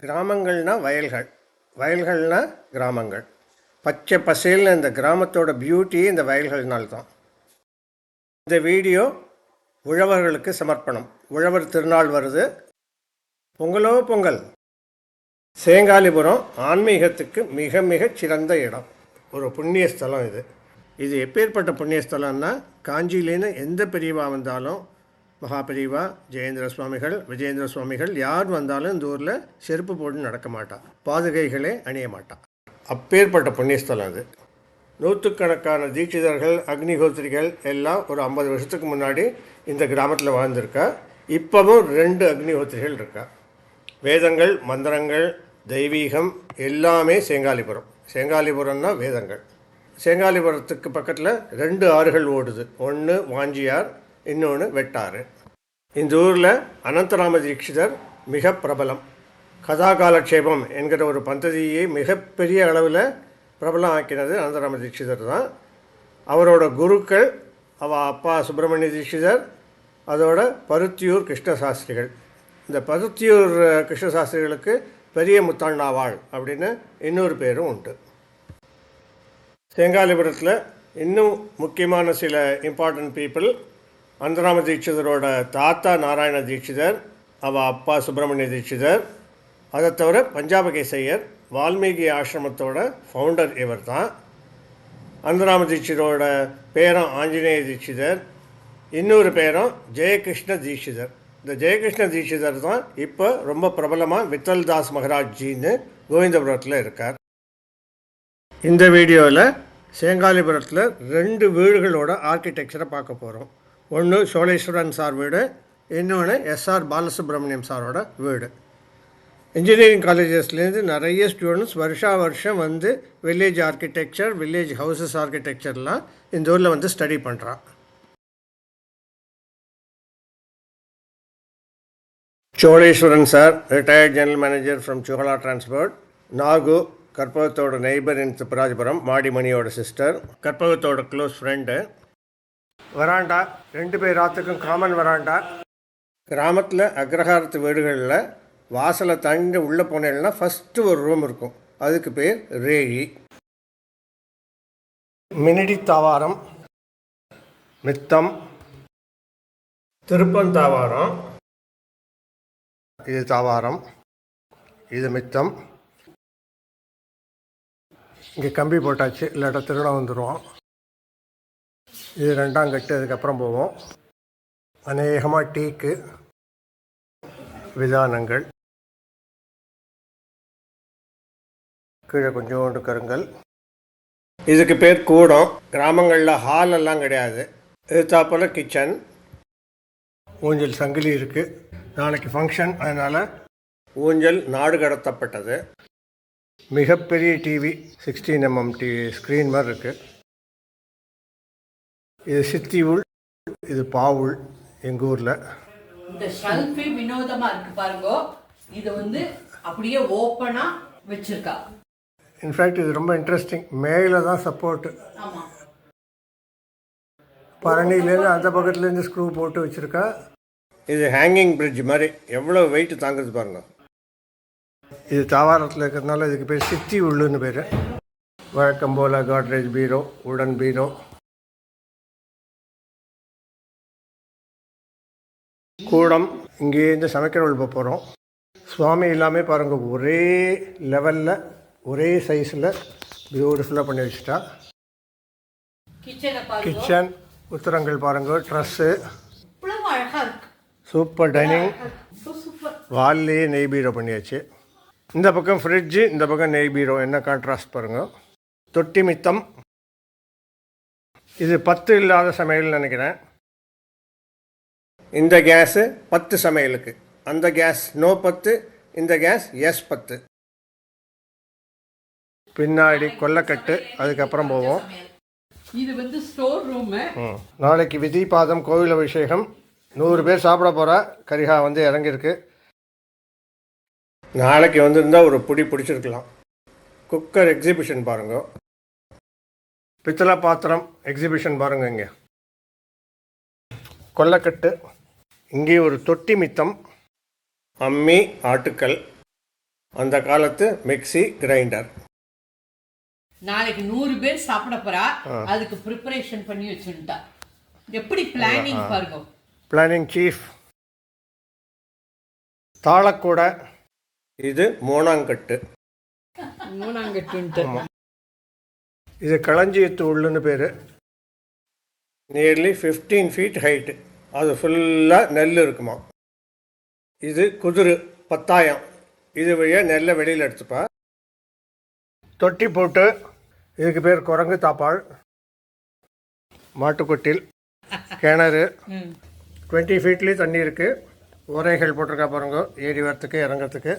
கிராமங்கள்னா வயல்கள். வயல்கள்னால் கிராமங்கள். பச்சை பசேல்னு இந்த கிராமத்தோட பியூட்டியே இந்த வயல்கள்னால்தான். இந்த வீடியோ உழவர்களுக்கு சமர்ப்பணம். உழவர் திருநாள் வருது. பொங்கலோ பொங்கல். சேங்காலிபுரம் ஆன்மீகத்துக்கு மிக மிக சிறந்த இடம். ஒரு புண்ணிய ஸ்தலம் இது. இது எப்பேற்பட்ட புண்ணிய ஸ்தலம்னா காஞ்சியிலேருந்து எந்த பெரியவா வந்தாலும் மகாபெரிவா ஜெயேந்திர சுவாமிகள் விஜயேந்திர சுவாமிகள் யார் வந்தாலும் இந்த ஊரில் செருப்பு போட்டு நடக்க மாட்டா. பாதுகைகளே அணிய மாட்டான் அப்பேற்பட்ட புண்ணியஸ்தலம் அது. நூற்றுக்கணக்கான தீட்சிதர்கள் அக்னிஹோத்திரிகள் எல்லாம் ஒரு ஐம்பது வருஷத்துக்கு முன்னாடி இந்த கிராமத்தில் வாழ்ந்திருக்கா. இப்போவும் ரெண்டு அக்னிஹோத்திரிகள் இருக்கா. வேதங்கள் மந்திரங்கள் தெய்வீகம் எல்லாமே சேங்காலிபுரம். சேங்காலிபுரம்னா வேதங்கள். சேங்காலிபுரத்துக்கு பக்கத்தில் ரெண்டு ஆறுகள் ஓடுது. ஒன்று வாஞ்சியார் இன்னொன்று வெட்டாறு. இந்த ஊரில் அனந்தராம தீட்சிதர் மிக பிரபலம். கதாகாலட்சேபம் என்கிற ஒரு பந்ததியை மிகப்பெரிய அளவில் பிரபலம் ஆக்கினது அனந்தராம தீட்சிதர் தான். அவரோட குருக்கள் அவ அப்பா சுப்பிரமணிய தீட்சிதர் அதோட பருத்தியூர் கிருஷ்ணசாஸ்திரிகள். இந்த பருத்தியூர் கிருஷ்ணசாஸ்திரிகளுக்கு பெரிய முத்தாண்டாவாள் அப்படின்னு இன்னொரு பேரும் உண்டு. தேங்காலிபுரத்தில் இன்னும் முக்கியமான சில இம்பார்ட்டன்ட் பீப்புள் அந்தராம தீட்சிதரோட தாத்தா நாராயண தீட்சிதர் அவ அப்பா சுப்பிரமணிய தீட்சிதர். அதை தவிர பஞ்சாபகேசையர் வால்மீகி ஆசிரமத்தோட ஃபவுண்டர் இவர் தான் அந்தராம தீட்சிதரோட பேரம் ஆஞ்சநேய தீட்சிதர். இன்னொரு பேரும் ஜெயகிருஷ்ண தீட்சிதர். இந்த ஜெயகிருஷ்ண தீட்சிதர் தான் இப்போ ரொம்ப பிரபலமாக வித்தல் தாஸ் மகராஜ்ஜின்னு கோவிந்தபுரத்தில் இருக்கார். இந்த வீடியோவில் சேங்காலிபுரத்தில் ரெண்டு வீடுகளோட ஆர்கிடெக்சரை பார்க்க போகிறோம் ஒன்று சோழேஸ்வரன் சார் வீடு இன்னொன்று எஸ்ஆர் பாலசுப்ரமணியம் சாரோட வீடு. இன்ஜினியரிங் காலேஜஸ்லேருந்து நிறைய ஸ்டூடெண்ட்ஸ் வருஷா வருஷம் வந்து வில்லேஜ் ஆர்கிடெக்சர் வில்லேஜ் ஹவுசஸ் ஆர்கிடெக்சர்லாம் இந்த ஊரில் வந்து ஸ்டடி பண்ணுறான் Choleswaran sir retired general manager from Sukala transport Nagu கற்பகத்தோட neighbour in Thipparajapuram மாடிமணியோட சிஸ்டர் கற்பகத்தோட க்ளோஸ் ஃப்ரெண்டு வராண்டா? ரெண்டு பேர் ராத்துக்கும் காமன் வராண்டா? கிராமத்தில் அக்ரஹாரத்து வீடுகளில் வாசலை தாண்டி உள்ளே போனேன்னா ஃபஸ்ட்டு ஒரு ரூம் இருக்கும். அதுக்கு பேர் ரேழி மினிடி தாவாரம் மித்தம் திருப்பந்தாவாரம் இது தாவாரம் இது மித்தம். இங்கே கம்பி போட்டாச்சு இல்லாட்டா திருடம் வந்துடுவோம் இது ரெண்டாம் கட்டு அதுக்கப்புறம் போவோம். அநேகமாக டீக்கு விதானங்கள். கீழே கொஞ்சோண்டு கருங்கல். இதுக்கு பேர் கூடம். கிராமங்களில் ஹால் எல்லாம் கிடையாது. எதிர்த்தாப்புல கிச்சன் ஊஞ்சல் சங்கிலி இருக்குது நாளைக்கு ஃபங்க்ஷன் அதனால் ஊஞ்சல் நாடு கடத்தப்பட்டது. மிகப்பெரிய TV sixteen MM TV screen மாதிரி இருக்குது இது சித்தி உள் இது பாவுள் எங்கள் ஊரில். இந்த ஷெல்ஃபே வினோதமா இருக்கு பாருங்க. இது வந்து அப்படியே ஓப்பனா வச்சிருக்கா. இன்ஃபேக்ட் இது ரொம்ப இன்ட்ரெஸ்டிங் மேலே தான் சப்போர்ட்டு ஆமா. பரணிலேருந்து அந்த பக்கத்துலேருந்து ஸ்க்ரூ போட்டு வச்சுருக்கா. இது ஹேங்கிங் பிரிட்ஜ் மாதிரி. எவ்வளோ வெயிட் தாங்குது பாருங்க. இது தாவாரத்தில் இருக்கிறதுனால இதுக்கு பேர் சித்தி உள்ளுன்னு பேர். வழக்கம் போல் காட்ரேஜ் பீரோ உடன் பீரோ கூடம் இங்கேருந்து சமைக்கிறவள் போக போகிறோம் சுவாமி எல்லாமே பாருங்கள் ஒரே லெவலில் ஒரே சைஸில் பியூட்டிஃபுல்லாக பண்ணி வச்சுட்டா. கிச்சனை உத்தரங்கள் பாருங்கள் ட்ரெஸ்ஸு சூப்பர் டைனிங் வால்லேயே நெய் பீரோ பண்ணியாச்சு. இந்த பக்கம் ஃப்ரிட்ஜு இந்த பக்கம் நெய் பீரோ. என்ன கான்ட்ராஸ்ட் பாருங்கள் தொட்டி மித்தம். இது பத்து இல்லாத சமையல்னு நினைக்கிறேன். இந்த கேஸு பத்து சமையலுக்கு. அந்த கேஸ் நோ பத்து இந்த கேஸ் எஸ் பத்து. பின்னாடி கொல்லக்கட்டு அதுக்கப்புறம் போவோம். இது வந்து ஸ்டோர் ரூம். நாளைக்கு விதிபாதம் கோவில் அபிஷேகம். நூறு பேர் சாப்பிட போகிறா கரிகா வந்து இறங்கியிருக்கு. நாளைக்கு வந்திருந்தா ஒரு புடி பிடிச்சிருக்கலாம். குக்கர் எக்ஸிபிஷன் பாருங்க. பித்தளை பாத்திரம் எக்ஸிபிஷன் பாருங்க இங்கே. கொல்லக்கட்டு. இங்கே ஒரு தொட்டி மித்தம் அம்மி ஆட்டுக்கல் அந்த காலத்து மிக்ஸி கிரைண்டர். நாளைக்கு நூறு பேர் சாப்பிட போறா அதுக்கு ப்ரிப்பரேஷன் பண்ணி வச்சுட்டா. எப்படி பிளானிங் பாருங்க. Planning chief தாளக்கூடை. இது மூணாங்கட்டு மூணாங்கட்டு இது களஞ்சியத்து உள்ளுன்னு பேர். நியர்லி ஃபிஃப்டீன் ஃபீட் ஹைட்டு அது ஃபுல்லாக நெல் இருக்குமா? இது குதிரு பத்தாயம். இது வழியாக நெல்லை வெளியில் எடுத்துப்பா. தொட்டி போட்டு இதுக்கு பேர் குரங்கு தாப்பாள். மாட்டுக்கொட்டில் கிணறு. டுவெண்ட்டி ஃபீட்லேயும் தண்ணி இருக்குது உரைகள் போட்டிருக்கா பாருங்க ஏறி வரத்துக்கு இறங்கிறதுக்கு.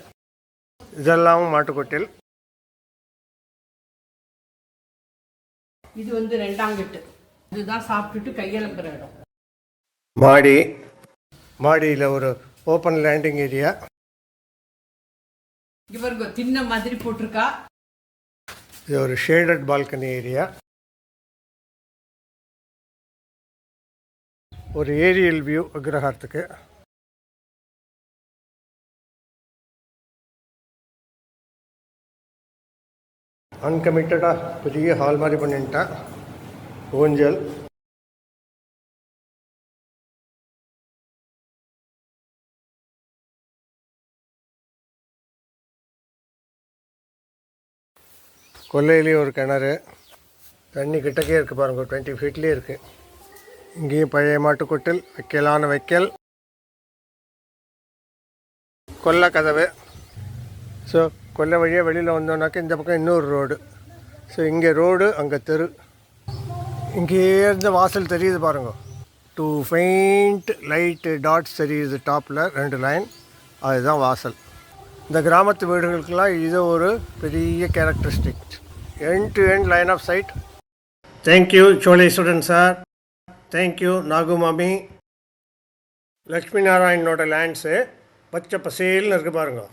இதெல்லாம் மாட்டுக்கொட்டில். இது வந்து ரெண்டாங்கட்டு இதுதான் சாப்பிட்டுட்டு கையெழுப்புற இடம். மாடி. மாடியில் ஒரு ஓப்பன் லேண்டிங் ஏரியா. இங்க பாருங்க தின்ன மாதிரி போட்டிருக்கா? இது ஒரு ஷேடட் பால்கனி ஏரியா. ஒரு ஏரியல் வியூ விக்கிரகத்துக்கு அன்கமிட்டடாக பெரிய ஹால் மாதிரி பண்ணிட்டா ஊஞ்சல். கொல்லையிலேயும் ஒரு கிணறு. தண்ணி கிட்டக்கே இருக்குது பாருங்க டுவெண்ட்டி ஃபீட்லேயே இருக்குது இங்கேயும் பழைய மாட்டுக்கொட்டில் வைக்கலான வைக்கல். கொல்லை கதவு. ஸோ கொல்லை வழியாக வெளியில் வந்தோன்னாக்கா இந்த பக்கம் இன்னொரு ரோடு ஸோ இங்கே ரோடு அங்கே தெரு. இங்கேயே இருந்த வாசல் தெரியுது பாருங்க. டூ ஃபெயிண்ட் லைட்டு டாட்ஸ் தெரியுது டாப்பில் ரெண்டு லைன் அதுதான் வாசல். இந்த கிராமத்து வீடுகளுக்கெல்லாம் இது ஒரு பெரிய characteristic end to end line of sight thank you Choleswaran sir thank you Nagu மாமி லக்ஷ்மி நாராயணனோட லேண்ட்ஸு பச்சை பசேல்னு இருக்கு பாருங்க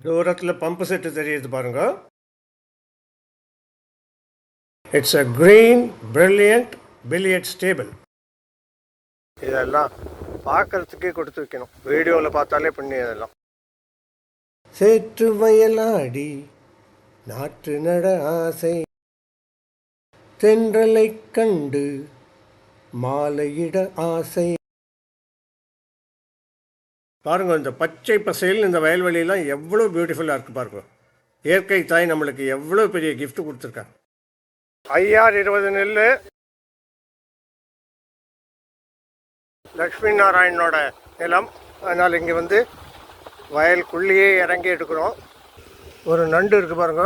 தூரத்தில் பம்பு செட்டு தெரியுது பாருங்க it's a green brilliant billiard stable இதெல்லாம் பார்க்கறதுக்கே கொடுத்து வைக்கணும். வீடியோவில் பார்த்தாலே பண்ணி அதெல்லாம் சேற்று வயலாடி நாற்று நட ஆசை. தென்றலை கண்டு மாலையிட ஆசை. பாருங்க இந்த பச்சை பசையில் இந்த வயல்வெளியெல்லாம் எவ்வளோ பியூட்டிஃபுல்லாக இருக்கு பாருங்க. இயற்கை தாய் நம்மளுக்கு எவ்வளோ பெரிய gift கொடுத்துருக்கா ஐயார் இருபது நெல் லக்ஷ்மி நாராயணனோட நிலம். அதனால் இங்கே வந்து வயலுக்குள்ளேயே இறங்கி எடுக்கிறோம். ஒரு நண்டு இருக்கு பாருங்க.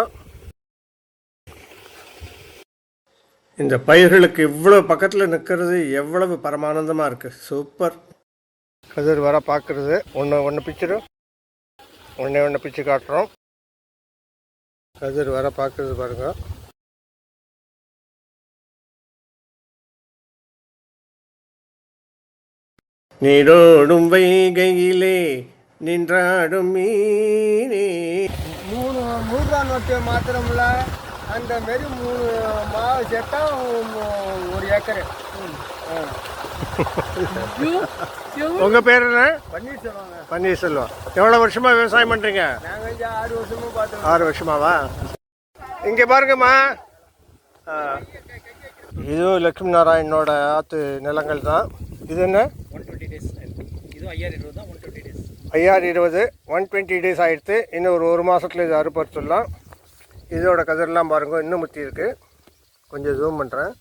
இந்த பயிர்களுக்கு இவ்வளோ பக்கத்தில் நிற்கிறது எவ்வளவு பரமானந்தமாக இருக்குது சூப்பர். கதிர் வர பார்க்குறது ஒன்று ஒன்று பிச்சிடும் ஒன்றே ஒன்று பிச்சு காட்டுறோம். கதிர் வர பார்க்குறது பாருங்க. நீரோடும் வைகையிலே நின்றாடும் மீனே. மூணு நூறுரூவா நோட்டு மாத்திரமில்ல அந்த மாரி மூணு மாவு சேர்த்தா ஒரு ஏக்கரு. உங்க பேர் என்ன? பன்னீர் சொல்லுவாங்க பன்னீர்செல்வம். எவ்வளோ வருஷமா விவசாயம் பண்றீங்க? ஆறு வருஷமும் பார்த்தோம் ஆறு வருஷமாவா? இங்கே பாருங்கம்மா. இதுவும் லட்சுமி நாராயணனோட ஆத்து நிலங்கள் தான் இது என்ன? ஒன் டுவெண்ட்டி டேஸ் ஐஆர் இருபது ஒன் டுவெண்ட்டி டேஸ் ஆகிடுத்து இருபது ஒன் டுவெண்ட்டி டேஸ் இன்னும் ஒரு ஒரு மாதத்தில் இது அறுப்பறுத்துடலாம் இதோட கதிரெலாம் பாருங்கள் இன்னும் முத்தி இருக்குது கொஞ்சம் ஜூம் பண்ணுறேன்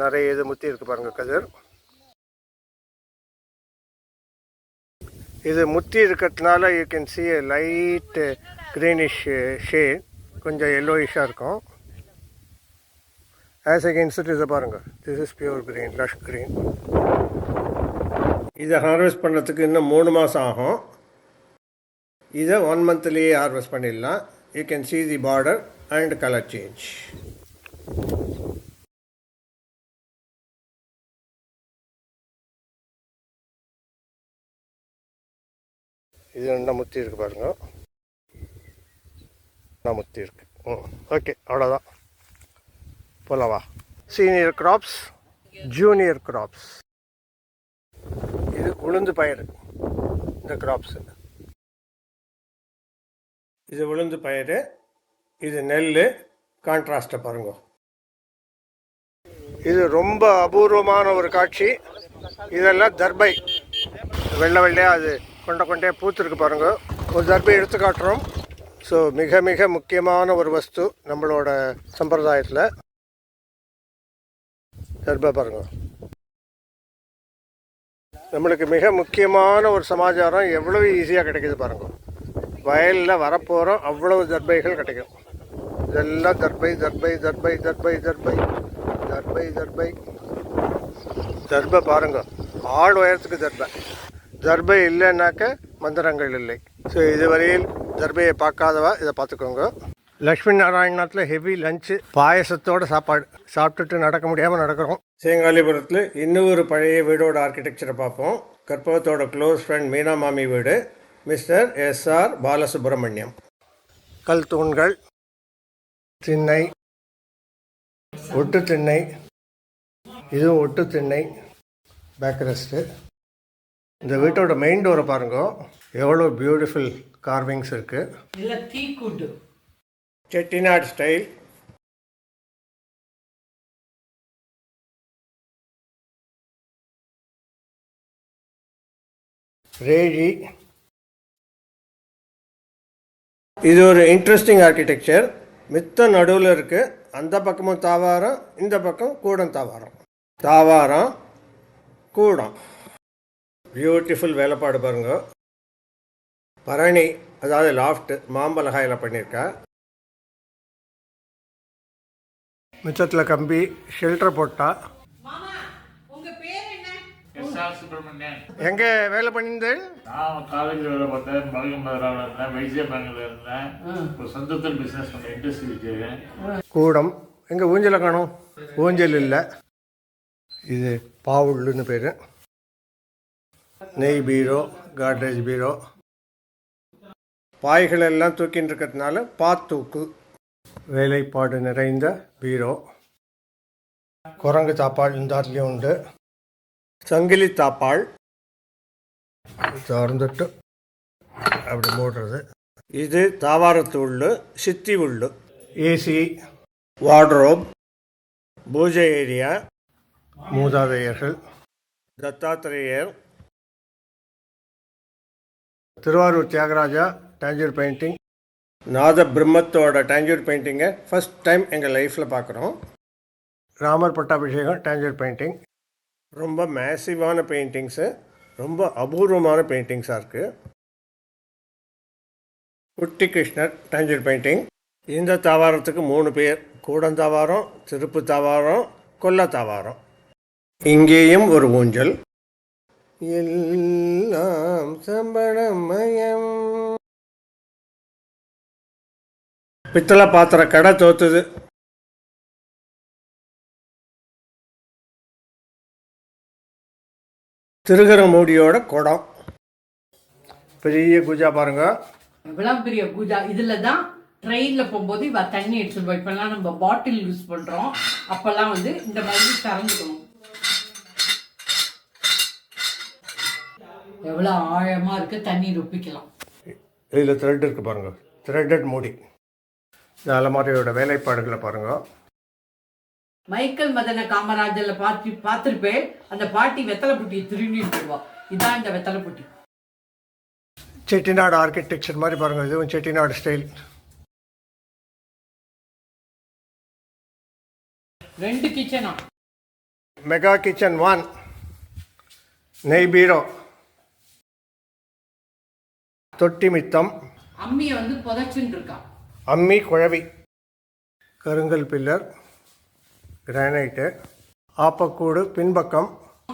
நிறைய இது முத்தி இருக்குது பாருங்கள் கதிர். இது முத்தி இருக்கிறதுனால you can see light greenish shade கொஞ்சம் எல்லோயிஷாக இருக்கும். ஆஸ் அகேன்ஸ்ட் இட் இதை பாருங்க. This is pure green lush green இதை ஹார்வெஸ்ட் பண்ணுறதுக்கு இன்னும் மூணு மாதம் ஆகும். இதை ஒன் மந்த்லேயே ஹார்வெஸ்ட் பண்ணிடலாம். You can see the border and colour change இது என்ன முத்தி இருக்கு பாருங்க. நான் முத்தி இருக்கு. ம் ஓகே அவ்வளோதான் போலவா? சீனியர் கிராப்ஸ் ஜூனியர் கிராப்ஸ் இது உளுந்து பயிர் இந்த கிராப்ஸு இது உளுந்து பயிர் இது நெல் கான்ட்ராஸ்ட்டை பாருங்க. இது ரொம்ப அபூர்வமான ஒரு காட்சி. இதெல்லாம் தர்பை. வெள்ளை வெள்ளையாக அது கொண்ட கொண்டே பூத்துருக்கு பாருங்க. ஒரு தர்பை எடுத்து காட்டுறோம். ஸோ மிக மிக முக்கியமான ஒரு வஸ்து நம்மளோட சம்பிரதாயத்தில். தர்பை பாருங்க. நம்மளுக்கு மிக முக்கியமான ஒரு சமாச்சாரம் எவ்வளவு ஈஸியாக கிடைக்குது பாருங்க. வயலில் வரப்போகிறோம் அவ்வளவு தர்பைகள் கிடைக்கும். இதெல்லாம் தர்பை தர்பை தர்பை தர்பை தர்பை தர்பை தர்பை. தர்பை பாருங்க. ஆள் உயரத்துக்கு தர்பை. தர்பை இல்லைன்னாக்க மந்திரங்கள் இல்லை. ஸோ இதுவரையில் தர்பையை பார்க்காதவா இதை பார்த்துக்கோங்க. லக்ஷ்மி நாராயணத்தில் ஹெவி லஞ்சு பாயசத்தோட சாப்பாடு. சாப்பிட்டுட்டு நடக்க முடியாமல் நடக்கிறோம். சேங்காலிபுரத்தில் இன்னும் ஒரு பழைய வீடோட ஆர்கிடெக்சரை பார்ப்போம். கற்பகத்தோட க்ளோஸ் ஃப்ரெண்ட் மீனா மாமி வீடு மிஸ்டர் எஸ்ஆர் பாலசுப்ரமணியம். கல் தூண்கள் திண்ணை ஒட்டு திண்ணை இதுவும் ஒட்டு திண்ணை பேக் ரெஸ்ட்டு இந்த வீட்டோட மெயின் டோரை பாருங்க. எவ்வளோ பியூட்டிஃபுல் கார்விங்ஸ் இருக்குது செட்டிநாடு ஸ்டைல். ரேஜி இது ஒரு இன்ட்ரெஸ்டிங் ஆர்கிடெக்சர் மித்த நடுவில் இருக்குது அந்த பக்கமும் தாவாரம் இந்த பக்கம் கூடம் தாவாரம். தாவாரம் கூடம். பியூட்டிஃபுல் வேலைப்பாடு பாருங்க. பரணி அதாவது லாஃப்ட் மாம்பலகாயில் பண்ணியிருக்கா மிச்சத்தில் கம்பி ஷெல்டர் போட்டா. எங்கே வேலை பண்ணியிருந்தேன்? நான் காலேஜ் வேலை பார்த்தேன். பாலகம்பராவில் இருந்தேன். வைசிய பேங்க்ல இருந்தேன். இப்போ சொந்தத்தில் பிஸ்னஸ் பண்ண இண்டஸ்ட்ரி வச்சிருக்கேன் கூடம். எங்கே ஊஞ்சலை காணும். ஊஞ்சல் இல்லை. இது பாவுள்ளுன்னு பேர். நெய் பீரோ காட்ரேஜ் பீரோ. பாய்கள் எல்லாம் தூக்கின்னு இருக்கிறதுனால பாத்தூக்கு. வேலைப்பாடு நிறைந்த பீரோ. குரங்கு தாப்பாள் இந்த ஆட்லேயும் உண்டு. சங்கிலி தாப்பாள் திறந்துட்டு அப்படி மூடுறது இது தாவாரத்து உள்ளு சித்தி உள்ளு. ஏசி. வார்ட்ரோப். பூஜை ஏரியா. மூதாதையர்கள். தத்தாத்திரேயர். திருவாரூர் தியாகராஜா டேஞ்சூர் பெயிண்டிங். நாத பிரம்மத்தோட டேஞ்சூர் பெயிண்டிங்கை ஃபஸ்ட் டைம் எங்கள் லைஃப்பில் பார்க்குறோம் ராமர் பட்டாபிஷேகம் டேஞ்சூர் பெயிண்டிங் ரொம்ப மேசிவான பெயிண்டிங்ஸு ரொம்ப அபூர்வமான பெயிண்டிங்ஸாக இருக்குது குட்டி கிருஷ்ணர் டேஞ்சூர் பெயிண்டிங் இந்த தாவாரத்துக்கு மூணு பேர் கூடந்தாவாரம் திருப்பு தாவாரம் கொல்ல தாவாரம். இங்கேயும் ஒரு ஊஞ்சல். எல்லாம் சம்பளமயம். பித்தளை பாத்திர கடை தோத்துது. திருகர மூடியோட குடம். பெரிய குஜா பாருங்க. எவ்வளவு பெரிய பூஜா. இதுல தான் ட்ரெயின்ல போகும்போது இவ தண்ணி எடுத்துட்டு போய் இப்பெல்லாம் நம்ம பாட்டில் யூஸ் பண்றோம். அப்பெல்லாம் வந்து இந்த மாதிரி திறந்துக்கணும். எவ்வளவு ஆழமா இருக்கு தண்ணி ரொப்பிக்கலாம். இதில் த்ரெட் இருக்குது பாருங்க. த்ரெட்டட் மூடி. இந்த அலமாரியோட வேலைப்பாடுகளை பாருங்க. மைக்கேல் மதன காமராஜர்ல பார்த்து பார்த்திருப்பேன். அந்த பாட்டி வெத்தலை புட்டியை திருடிட்டு போவா இதான் இந்த வெத்தலை புட்டி செட்டிநாடு ஆர்கிடெக்சர் மாதிரி பாருங்க. இதுவும் செட்டிநாடு ஸ்டைல் ரெண்டு கிச்சனா மெகா கிச்சன் ஒன் நெய் பீரோ. தொட்டி மித்தம். அம்மிய வந்து புதைச்சுட்டு இருக்கா. அம்மி குழவி. கருங்கல் பில்லர் கிரானைட்டு ஆப்பக்கூடு பின்பக்கம்.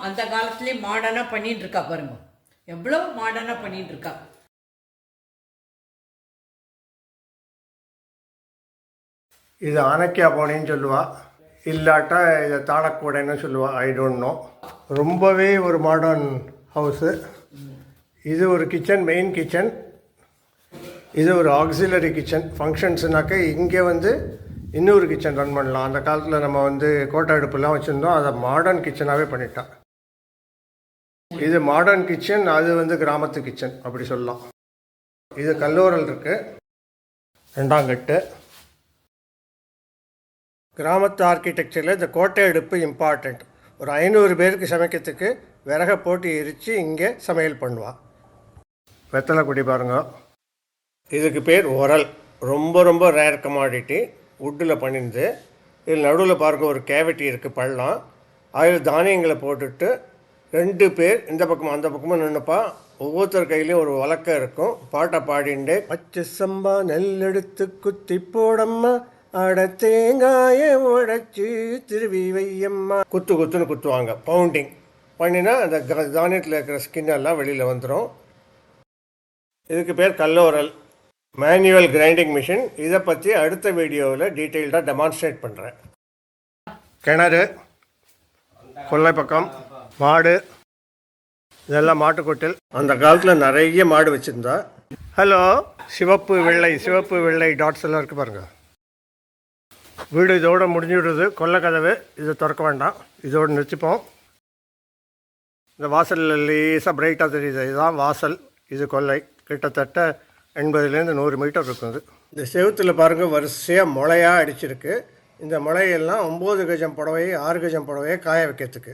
அந்த காலத்திலே மாடர்னா பண்ணிட்டு இருக்கா பாருங்க. எவ்வளவு மாடர்னா பண்ணிட்டு இருக்கா இது ஆனக்கியா போனேன்னு சொல்லுவா. இல்லாட்டா இதை தாளக்கூடைன்னு சொல்லுவா. ஐ டோன்ட் நோ ரொம்பவே ஒரு மாடர்ன் ஹவுஸு இது ஒரு கிச்சன் மெயின் கிச்சன் இது ஒரு ஆக்சிலரி கிச்சன் ஃபங்க்ஷன்ஸுனாக்க இங்கே வந்து இன்னொரு கிச்சன் ரன் பண்ணலாம். அந்த காலத்தில் நம்ம வந்து கோட்டை அடுப்புலாம் வச்சுருந்தோம். அதை மாடர்ன் கிச்சனாகவே பண்ணிட்டான் இது மாடர்ன் கிச்சன் அது வந்து கிராமத்து கிச்சன் அப்படி சொல்லலாம். இது கல்லூரல் இருக்குது ரெண்டாங்கட்டு கிராமத்து ஆர்கிடெக்சரில் இந்த கோட்டை அடுப்பு இம்பார்ட்டண்ட் ஒரு ஐநூறு பேருக்கு சமைக்கிறதுக்கு விறகை போட்டு எரித்து இங்கே சமையல் பண்ணுவான் வெத்தலை குடி பாருங்கள் இதுக்கு பேர் உரல் ரொம்ப ரொம்ப ரேர் கமாடிட்டி வுட்டில் பண்ணிருந்து இதில் நடுவில் பாருங்க ஒரு கேவிட்டி இருக்குது பள்ளம். அதில் தானியங்களை போட்டுட்டு ரெண்டு பேர் இந்த பக்கமும் அந்த பக்கமும் நின்றுப்பா ஒவ்வொருத்தர் கையிலையும் ஒரு வழக்கம் இருக்கும். பாட்டை பாடிண்டு பச்சை சம்பா நெல் எடுத்து குத்தி போடம்மா. அட தேங்காய உடச்சி திருவி வையம்மா. குத்து குத்துன்னு குத்துவாங்க. பவுண்டிங் பண்ணினா அந்த க- தானியத்தில் இருக்கிற ஸ்கின் எல்லாம் வெளியில் வந்துடும் இதுக்கு பேர் கல்லோரல். மேனுவல் கிரைண்டிங் மிஷின் இதை பற்றி அடுத்த வீடியோவில் டீட்டெயில்டாக டெமான்ஸ்ட்ரேட் பண்ணுறேன் கிணறு கொல்லை பக்கம் மாடு இதெல்லாம் மாட்டுக்கொட்டில். அந்த காலத்தில் நிறைய மாடு வச்சுருந்தா. ஹலோ சிவப்பு வெள்ளை சிவப்பு வெள்ளை டாட்ஸ் எல்லாம் இருக்குது பாருங்கள் வீடு இதோடு முடிஞ்சுடுது. கொல்லை கதவு இதை திறக்க வேண்டாம். இதோடு நிறுத்திப்போம். இந்த வாசலில் லேசாக பிரைட்டாக தெரியுது. இதுதான் வாசல். இது கொல்லை கிட்டத்தட்ட எண்பதுலேருந்து நூறு மீட்டர் இருக்குது இந்த செவுத்தில் பாருங்கள் வரிசையாக முளையாக அடிச்சிருக்கு. இந்த முளையெல்லாம் ஒம்பது கஜம் புடவையை ஆறு கஜம் புடவையை காய வைக்கிறதுக்கு.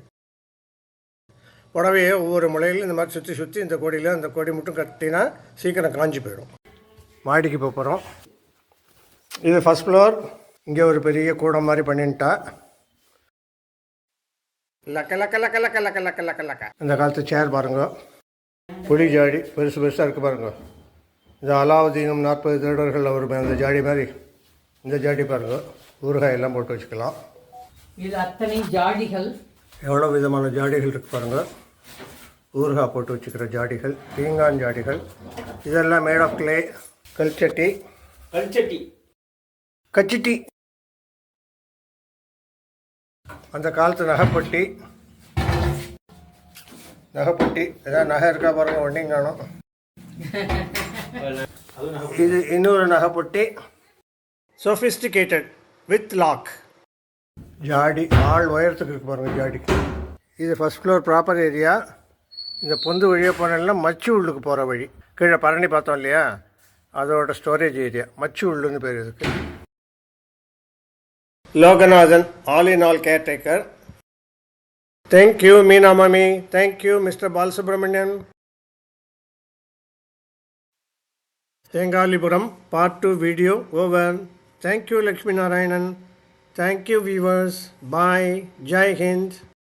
புடவையை ஒவ்வொரு முளையிலும் இந்த மாதிரி சுற்றி சுற்றி இந்த கொடியில் அந்த கொடி மட்டும் கட்டினா சீக்கிரம் காஞ்சி போயிடும். மாடிக்கு போக போகிறோம் இது ஃபஸ்ட் ஃப்ளோர் இங்கே ஒரு பெரிய கூடம் மாதிரி பண்ணிட்டா. லக்க லக்க லக்க லக்க லக்க லக்க லக்க லக்க. இந்த காலத்து சேர் பாருங்க. புளி ஜாடி பெருசு பெருசாக இருக்குது பாருங்க. இந்த அலாவுதீனும் நாற்பது திருடர்கள் வருமே அந்த ஜாடி மாதிரி இந்த ஜாடி பாருங்க ஊறுகாய் எல்லாம் போட்டு வச்சுக்கலாம். இது அத்தனை ஜாடிகள்? எவ்வளோ விதமான ஜாடிகள் இருக்கு பாருங்க. ஊறுகாய் போட்டு வச்சுக்கிற ஜாடிகள் பீங்கான் ஜாடிகள் இதெல்லாம் மேட் ஆஃப் கிளே கல்ச்சட்டி கல்ச்சட்டி கச்சிட்டி. அந்த காலத்து நகைப்பட்டி. நகைப்பட்டி ஏதாவது நகை இருக்கா பாருங்க ஒன்றையும் காணும். இது இன்னொரு நகைப்பட்டி. சொஃபிஸ்டிகேட்டட் வித் லாக் ஜாடி ஆள் உயரத்துக்கு இருக்கு பாருங்கள் ஜாடிக்கு இது ஃபஸ்ட் ஃப்ளோர் ப்ராப்பர் ஏரியா இந்த பொந்து வழியாக போனோம்னா மச்சு உள்ளுக்கு போகிற வழி. கீழே பரணி பார்த்தோம் இல்லையா? அதோட ஸ்டோரேஜ் ஏரியா மச்சு உள்ளுன்னு பேர் இதுக்கு. Loganathan all in all caretaker thank you Meena மாமி thank you mister Balasubramanian. Thengalipuram part two video over thank you Lakshmi Narayanan thank you viewers bye Jai Hind